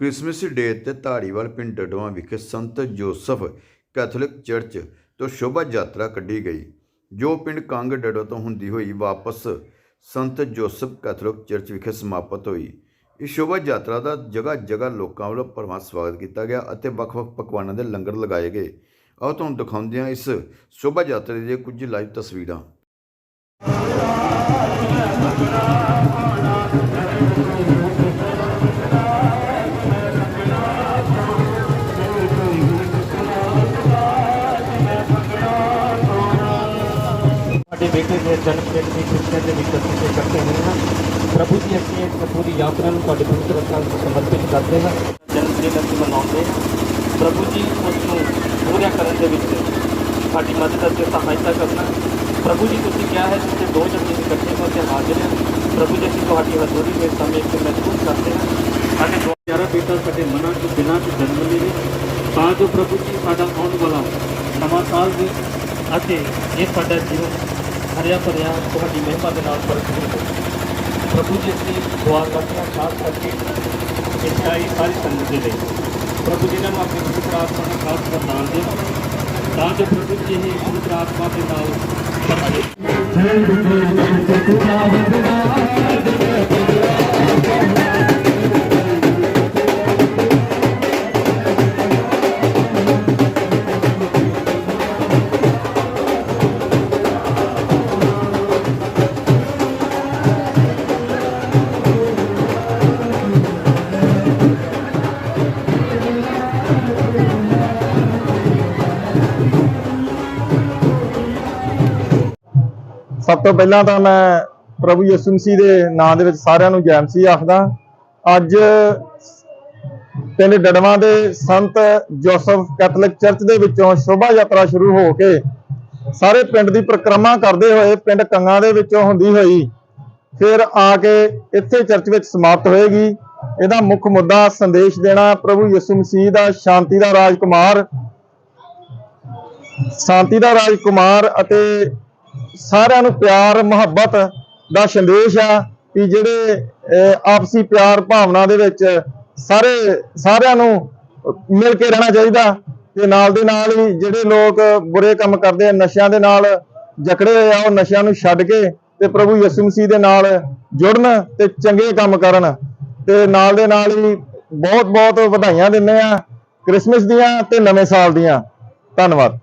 Christmas ਡੇ ਤੇ ਧਾਰੀਵਾਲ ਪਿੰਡ ਡਡਵਾ ਵਿਖੇ ਸੰਤ ਜੋਸਫ ਕੈਥੋਲਿਕ ਚਰਚ ਤੋਂ ਸ਼ੋਭਾ ਯਾਤਰਾ ਕੱਢੀ ਗਈ। ਜੋ ਪਿੰਡ ਕੰਗ ਡਡੋ ਤੋਂ ਹੁੰਦੀ ਹੋਈ ਵਾਪਸ ਸੰਤ ਜੋਸਫ ਕੈਥੋਲਿਕ ਚਰਚ ਵਿਖੇ ਸਮਾਪਤ ਹੋਈ। ਇਸ ਸ਼ੋਭਾ ਯਾਤਰਾ ਦਾ ਜਗ੍ਹਾ ਜਗ੍ਹਾ ਲੋਕਾਂ ਵੱਲੋਂ ਭਰਵਾਂ ਸਵਾਗਤ ਕੀਤਾ ਗਿਆ ਅਤੇ ਵੱਖ-ਵੱਖ ਪਕਵਾਨਾਂ ਦੇ ਲੰਗਰ ਲਗਾਏ ਗਏ। ਆਓ ਤੁਹਾਨੂੰ ਦਿਖਾਉਂਦੇ ਹਾਂ ਇਸ ਸ਼ੋਭਾ ਯਾਤਰਾ ਦੀਆਂ ਕੁਝ ਲਾਈਵ ਤਸਵੀਰਾਂ। ਸਾਡੇ ਬੇਟੇ ਦੇ ਜਨਮ ਦਿਨ ਦੀ ਖੁਸ਼ੀਆਂ ਦੇ ਵਿੱਚ ਅਸੀਂ ਤੇ ਇਕੱਠੇ ਹੋਏ ਹਾਂ। ਪ੍ਰਭੂ ਜੀ, ਅਸੀਂ ਇਸ ਪੂਰੀ ਯਾਤਰਾ ਨੂੰ ਤੁਹਾਡੇ ਪਵਿੱਤਰ ਹੱਥਾਂ ਨੂੰ ਸਮਰਪਿਤ ਕਰਦੇ ਹਾਂ। ਜਨਮ ਦਿਨ ਅਸੀਂ ਮਨਾਉਂਦੇ ਹਾਂ। ਪ੍ਰਭੂ ਜੀ, ਉਸ ਨੂੰ ਪੂਰਾ ਕਰਨ ਦੇ ਵਿੱਚ ਸਾਡੀ ਮਦਦ ਅਤੇ ਸਹਾਇਤਾ ਕਰਨਾ ਪ੍ਰਭੂ ਜੀ, ਤੁਸੀਂ ਕਿਹਾ ਹੈ ਜਿੱਥੇ ਦੋ ਜਣੇ ਇਕੱਠੇ ਹੋ ਕੇ ਹਾਜ਼ਰ ਹੈ। ਪ੍ਰਭੂ ਜੀ, ਅਸੀਂ ਤੁਹਾਡੀ ਹਜ਼ੂਰੀ ਦੇ ਸਮੇਂ ਤੇ ਮਹਿਸੂਸ ਕਰਦੇ ਹਾਂ। ਸਾਡੇ ਦੋ ਪਿਆਰਾ ਬੇਟਾ ਸਾਡੇ ਮਨਾਂ ਤੋਂ, ਦਿਲਾਂ ਤੋਂ ਜਨਮ ਲਵੇ ਤਾਂ ਜੋ ਪ੍ਰਭੂ ਜੀ, ਸਾਡਾ ਆਉਣ ਵਾਲਾ ਨਵਾਂ ਸਾਲ ਵੀ ਅਤੇ ਇਹ ਸਾਡਾ ਜੀਵਨ ਹਰਿਆ ਭਰਿਆ ਤੁਹਾਡੀ ਮਹਿਮਾ ਦੇ ਨਾਲ ਭਰਪੂਰ ਹੋ ਪ੍ਰਭੂ ਜੀ, ਅਸੀਂ ਦੁਆ ਕਰਦੇ ਹਾਂ ਖਾਸ ਕਰਕੇ ਇੱਥੇ ਆਈ ਸਾਰੀ ਸੰਗਤ ਦੇ ਲਈ। ਪ੍ਰਭੂ ਜੀ ਨੂੰ ਆਪਣੀ ਪਵਿੱਤਰ ਆਤਮਾ ਦਾ ਖਾਸ ਵਰਦਾਨ ਦੇ ਤਾਂ ਜੋ ਪ੍ਰਭੂ ਜੀ, ਇਹ ਪਵਿੱਤਰ ਆਤਮਾ ਦੇ ਨਾਲ ਭਰੇ ਸਭ ਤੋਂ ਪਹਿਲਾਂ ਤਾਂ ਮੈਂ ਪ੍ਰਭੂ ਯਿਸੂ ਮਸੀਹ ਦੇ ਨਾਮ ਦੇ ਵਿੱਚ ਸਾਰਿਆਂ ਨੂੰ ਜੈ ਮਸੀਹ ਆਖਦਾ। ਅੱਜ ਪਿੰਡ ਡੜਵਾ ਦੇ ਸੰਤ ਜੋਸਫ ਕੈਥੋਲਿਕ ਚਰਚ ਦੇ ਵਿੱਚੋਂ ਸ਼ੋਭਾ ਯਾਤਰਾ ਸ਼ੁਰੂ ਹੋ ਕੇ ਸਾਰੇ ਪਿੰਡ ਦੀ ਪਰਿਕਰਮਾ ਕਰਦੇ ਹੋਏ ਪਿੰਡ ਕੰਗਾ ਦੇ ਵਿੱਚੋਂ ਹੁੰਦੀ ਹੋਈ, ਫਿਰ ਆ ਕੇ ਇੱਥੇ ਚਰਚ ਵਿੱਚ ਸਮਾਪਤ ਹੋਏਗੀ। ਇਹਦਾ ਮੁੱਖ ਮੁੱਦਾ ਸੰਦੇਸ਼ ਦੇਣਾ ਪ੍ਰਭੂ ਯਿਸੂ ਮਸੀਹ ਦਾ ਸ਼ਾਂਤੀ ਦਾ ਰਾਜਕੁਮਾਰ, ਸ਼ਾਂਤੀ ਦਾ ਰਾਜਕੁਮਾਰ ਅਤੇ ਸਾਰਿਆਂ ਨੂੰ ਪਿਆਰ, ਮੁਹੱਬਤ ਦਾ ਸੰਦੇਸ਼ ਆ ਕਿ ਜਿਹੜੇ ਆਪਸੀ ਪਿਆਰ ਭਾਵਨਾ ਦੇ ਵਿੱਚ ਸਾਰੇ, ਸਾਰਿਆਂ ਨੂੰ ਮਿਲ ਕੇ ਰਹਿਣਾ ਚਾਹੀਦਾ ਤੇ ਨਾਲ ਦੇ ਨਾਲ ਹੀ ਜਿਹੜੇ ਲੋਕ ਬੁਰੇ ਕੰਮ ਕਰਦੇ ਆ, ਨਸ਼ਿਆਂ ਦੇ ਨਾਲ ਜਕੜੇ ਹੋਏ ਆ, ਉਹ ਨਸ਼ਿਆਂ ਨੂੰ ਛੱਡ ਕੇ ਤੇ ਪ੍ਰਭੂ ਯਿਸੂ ਮਸੀਹ ਦੇ ਨਾਲ ਜੁੜਨ ਤੇ ਚੰਗੇ ਕੰਮ ਕਰਨ ਤੇ ਨਾਲ ਦੇ ਨਾਲ ਹੀ ਬਹੁਤ ਬਹੁਤ ਵਧਾਈਆਂ ਦਿੰਦੇ ਆ ਕ੍ਰਿਸਮਸ ਦੀਆਂ ਤੇ ਨਵੇਂ ਸਾਲ ਦੀਆਂ। ਧੰਨਵਾਦ।